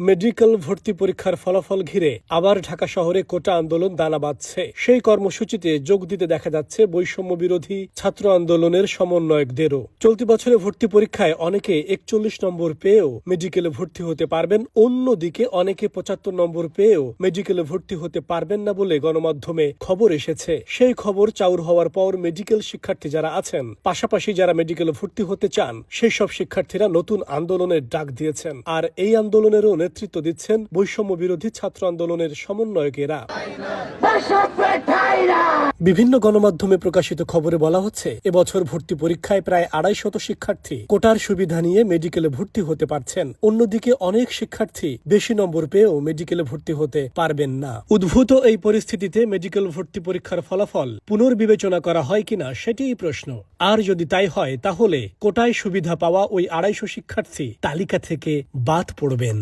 Medical ভর্তি পরীক্ষার ফলাফল ঘিরে আবার ঢাকা শহরে কোটা আন্দোলন দানা বাঁধছে। সেই কর্মসূচিতে যোগ দিতে দেখা যাচ্ছে বৈষম্য বিরোধী ছাত্র আন্দোলনের সমন্বয়কদেরও। চলতি বছরে ভর্তি পরীক্ষায় অনেকে একচল্লিশ নম্বর পেয়েও মেডিকেলে ভর্তি হতে পারবেন, অন্যদিকে অনেকে পঁচাত্তর নম্বর পেয়েও মেডিকেলে ভর্তি হতে পারবেন না বলে গণমাধ্যমে খবর এসেছে। সেই খবর চাউর হওয়ার পর মেডিকেল শিক্ষার্থী যারা আছেন, পাশাপাশি যারা মেডিকেলে ভর্তি হতে চান সেই সব শিক্ষার্থীরা নতুন আন্দোলনের ডাক দিয়েছেন। আর এই আন্দোলনেরও নেতৃত্ব দিচ্ছেন বৈষম্য বিরোধী ছাত্র আন্দোলনের সমন্বয়কেরা। বিভিন্ন গণমাধ্যমে প্রকাশিত খবরে বলা হচ্ছে, এবছর ভর্তি পরীক্ষায় প্রায় আড়াই শত শিক্ষার্থী কোটার সুবিধা নিয়ে মেডিকেলে ভর্তি হতে পারছেন। অন্যদিকে অনেক শিক্ষার্থী বেশি নম্বর পেয়েও মেডিকেলে ভর্তি হতে পারবেন না। উদ্ভূত এই পরিস্থিতিতে মেডিকেল ভর্তি পরীক্ষার ফলাফল পুনর্বিবেচনা করা হয় কিনা সেটিই প্রশ্ন। আর যদি তাই হয়, তাহলে কোটায় সুবিধা পাওয়া ওই আড়াইশো শিক্ষার্থী তালিকা থেকে বাদ পড়বেন।